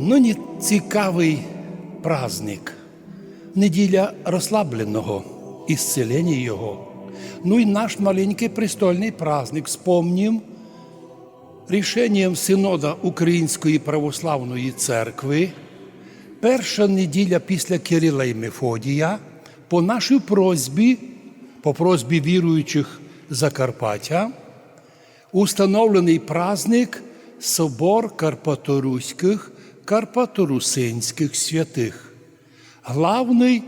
Нині цікавий праздник, неділя розслабленого, ісцелення Його. Ну і наш маленький престольний праздник. Спомнім рішенням Синода Української православної церкви, перша неділя після Кирила і Мефодія, по нашій просьбі, по просьбі віруючих Закарпаття, установлений праздник Собор Карпаторуських, Карпаторусинських святих. Главний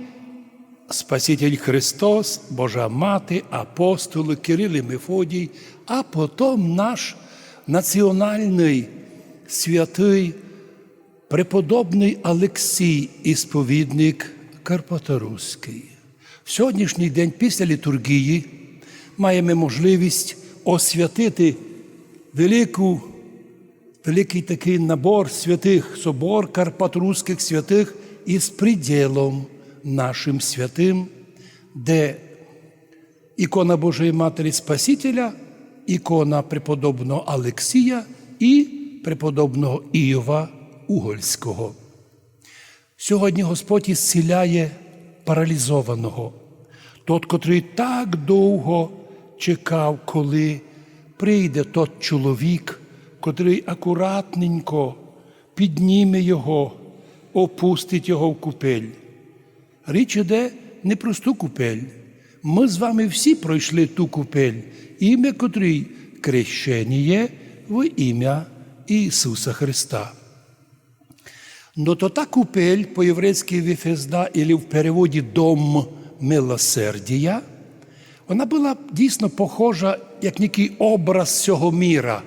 Спаситель Христос, Божа Мати, апостоли Кирил і Мефодій, а потім наш національний святий преподобний Олексій, ісповідник Карпаторуський. В сьогоднішній день після літургії маємо можливість освятити велику, великий такий набор святих, собор Карпаторуських святих із приділом нашим святим, де ікона Божої Матері Спасителя, ікона преподобного Олексія і преподобного Іова Угольського. Сьогодні Господь ісціляє паралізованого, тот, котрий так довго чекав, коли прийде тот чоловік, котрий акуратненько підніме його, опустить його в купель. Річ іде не просту купель. Ми з вами всі пройшли ту купель, ім'я котрій крещеніє в ім'я Ісуса Христа. Но то та купель по-єврейськи Віфезда, або в переводі Дом милосердія, вона була дійсно похожа як некий образ цього міра.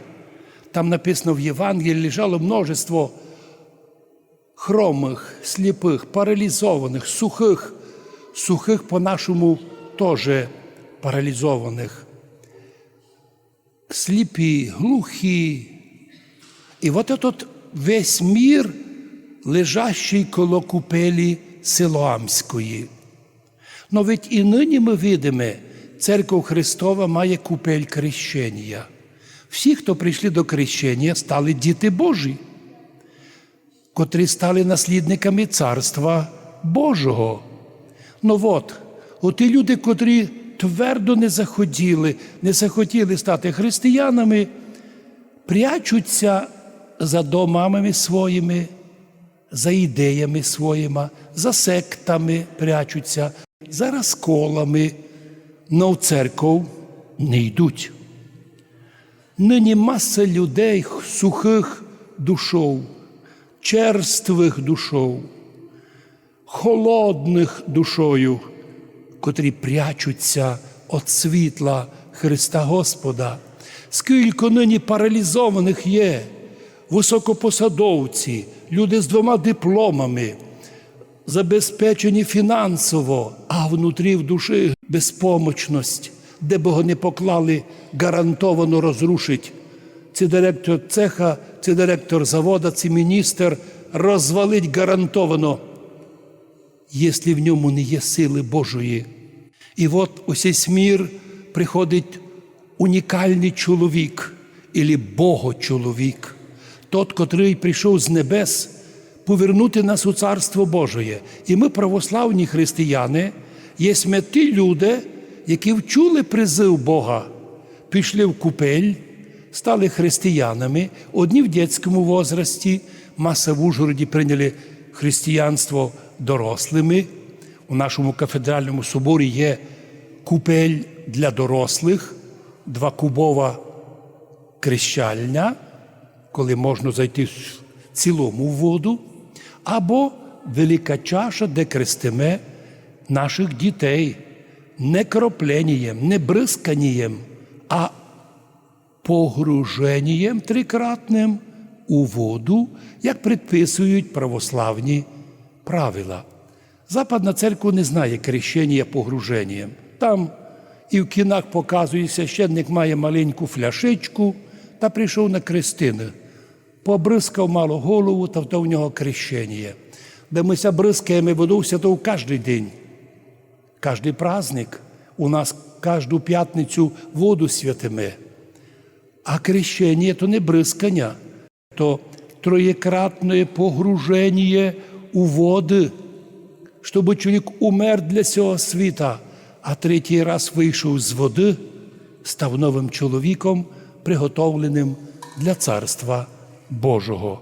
Там написано в Євангелії лежало множество хромих, сліпих, паралізованих, сухих, сухих по-нашому теж паралізованих, сліпі, глухі. І от этот весь мір, лежащий коло купелі Силоамської. Но ведь і нині ми видимо, Церква Христова має купель крещення. Всі, хто прийшли до крещення, стали діти Божі котрі стали наслідниками Царства Божого. Ну от, оті люди, котрі твердо не захотіли, не захотіли стати християнами, прячуться за домами своїми, за ідеями своїми, за сектами прячуться, за розколами, но в церков не йдуть. Нині маса людей сухих душов черствих душов, холодних душою, котрі прячуться від світла Христа Господа. Скільки нині паралізованих є, високопосадовці, люди з двома дипломами, забезпечені фінансово, а внутрі в душі безпомочність, де Бога не поклали, гарантовано розрушить. Це директор цеха, це директор завода, це міністр розвалить гарантовано, якщо в ньому не є сили Божої. І от ось мір приходить унікальний чоловік, або Богочоловік, тот, котрий прийшов з небес повернути нас у Царство Божоє. І ми, православні християни, є ті люди, які вчули призив Бога, пішли в купель стали християнами, одні в дитячому возрасті, маса в Ужгороді прийняли християнство дорослими. У нашому кафедральному соборі є купель для дорослих, двокубова крещальня, коли можна зайти в цілому в воду, або велика чаша, де крестиме наших дітей не кропленієм, не бризканієм, а погруженням трикратним у воду, як предписують православні правила. Западна церква не знає крещення погруженням. Там і в кінах показує, священник має маленьку фляшечку та прийшов на крестини. Побризкав мало голову, та в нього крещення. Де ми бризкаємо воду святу кожен день. Кожний праздник у нас кожну п'ятницю воду святиме. А крещення то не бризкання, то троєкратне погруження у води, щоб чоловік умер для цього світа, а третій раз вийшов з води, став новим чоловіком, приготовленим для Царства Божого.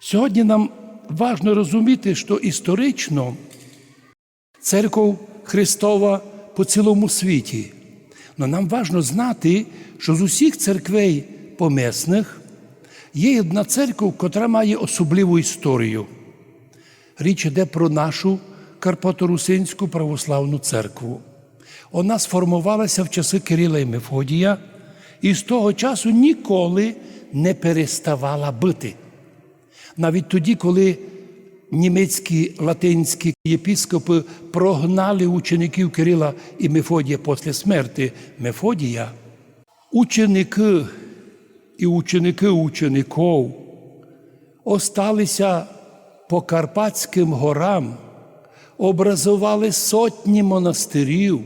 Сьогодні нам важливо розуміти, що історично церков Христова по цілому світі. Но нам важливо знати, що з усіх церквей помісних є одна церква, котра має особливу історію. Річ йде про нашу Карпаторусинську православну церкву. Вона сформувалася в часи Кирила і Мефодія і з того часу ніколи не переставала бити. Навіть тоді, коли німецькі латинські єпіскопи прогнали учеників Кирила і Мефодія після смерти Мефодія, ученики і ученики учеників осталися по Карпатським горам, образували сотні монастирів,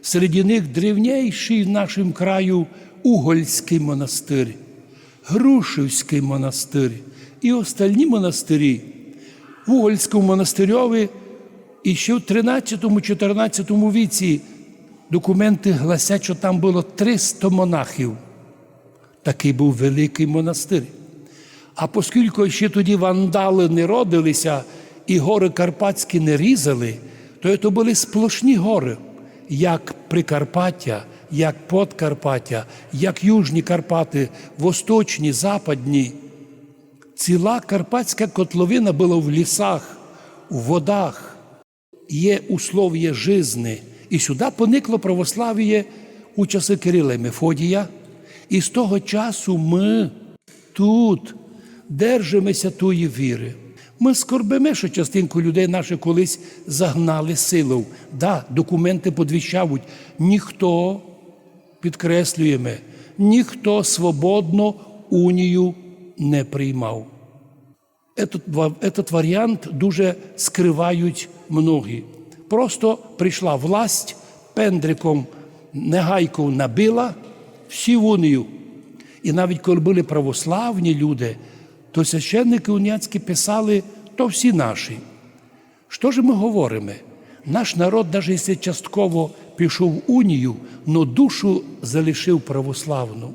серед них древніший в нашому краю Угольський монастир, Грушівський монастир і остальні монастирі. В Угольському монастирьові і ще в 13-14 віці документи гласять, що там було 300 монахів. Такий був великий монастир. А оскільки ще тоді вандали не родилися і гори Карпатські не різали, то це були сплошні гори, як Прикарпаття, як Подкарпаття, як Южні Карпати, Восточні, Западні. Ціла Карпатська котловина була в лісах, у водах, є услов'я жизни. І сюди поникло православ'я у часи Кирила і Мефодія. І з того часу ми тут держимося тої віри. Ми скорбимо, що частинку людей наших колись загнали силою. Да, документи подвіщають. Ніхто, підкреслюємо, ніхто свободно унію не приймав. Этот, варіант дуже скривають многі. Просто прийшла власть, пендриком негайков набила всі в унію. І навіть коли були православні люди, то священники уніяцькі писали, то всі наші. Що ж ми говоримо? Наш народ, навіть якщо частково пішов в унію, но душу залишив православну.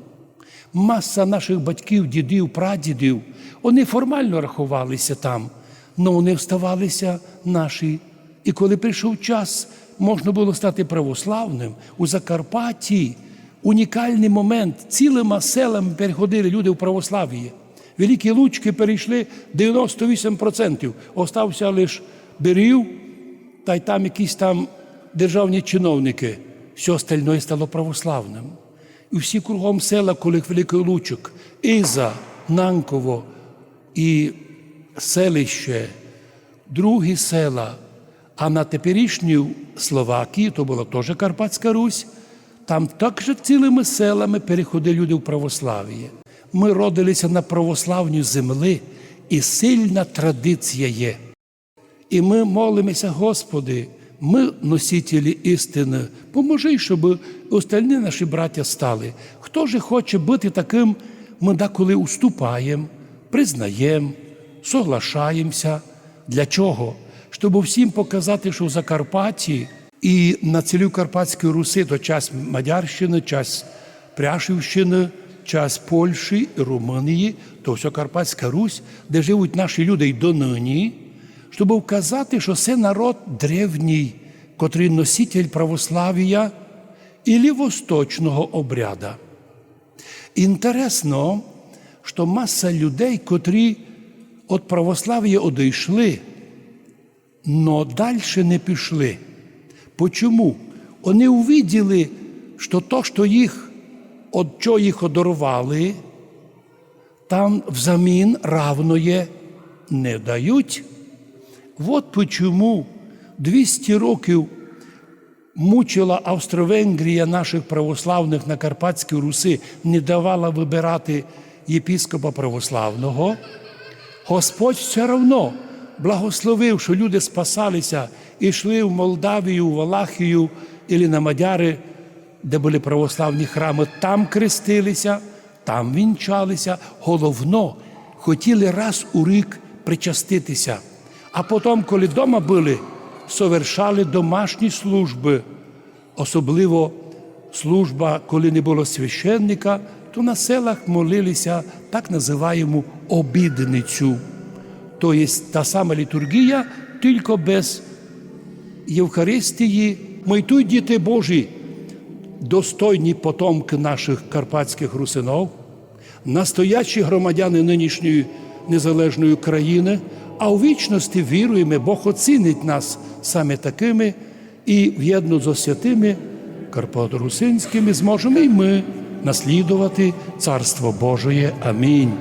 Маса наших батьків, дідів, прадідів, вони формально рахувалися там, але вони вставалися наші. І коли прийшов час, можна було стати православним у Закарпатті. Унікальний момент, цілими селами переходили люди в православ'ї. Великі лучки перейшли 98%. Остався лише Берів, та й там якісь там державні чиновники. Все остальне стало православним. І всі кругом села, коли Великий Лучок, Іза, Нанково і селище, другі села. А на теперішній Словакії, то була теж Карпатська Русь, там також цілими селами переходили люди в православ'я. Ми родилися на православній землі, і сильна традиція є. І ми молимося, Господи, ми носителі істини, поможи, щоб остальні наші браття стали. Хто же хоче бути таким, ми деколи уступаємо, признаємо, соглашаємося. Для чого? Щоб всім показати, що в Закарпатті і на цілій Карпатській Руси то час Мадярщини, час Пряшівщини, час Польщі, Румунії, то все Карпатська Русь, де живуть наші люди й донині, щоб вказати, що це народ древній, котрий носитель православ'я і восточного обряда. Інтересно, що маса людей, котрі від православ'я одійшли, но далі не пішли. Почому? Вони увиділи, що то, що їх, от чого їх одорвали, там взамін равноє не дають. От почому 200 років мучила Австро-Венгрія наших православних на Карпатській Руси, не давала вибирати єпіскопа православного. Господь все одно благословив, що люди спасалися і йшли в Молдавію, Валахію і на Мадяри, де були православні храми, там крестилися, там вінчалися. Головно, хотіли раз у рік причаститися, а потім, коли вдома були, совершали домашні служби, особливо служба, коли не було священника, то на селах молилися так називаємо обідницю. То є та сама літургія, тільки без Євхаристії. Майтуй, діти Божі, достойні потомки наших карпатських русинов, настоячі громадяни нинішньої незалежної країни, а у вічності віруємо, Бог оцінить нас саме такими, і в'єдно з святими Карпато-Русинськими зможемо і ми наслідувати Царство Божоє. Амінь.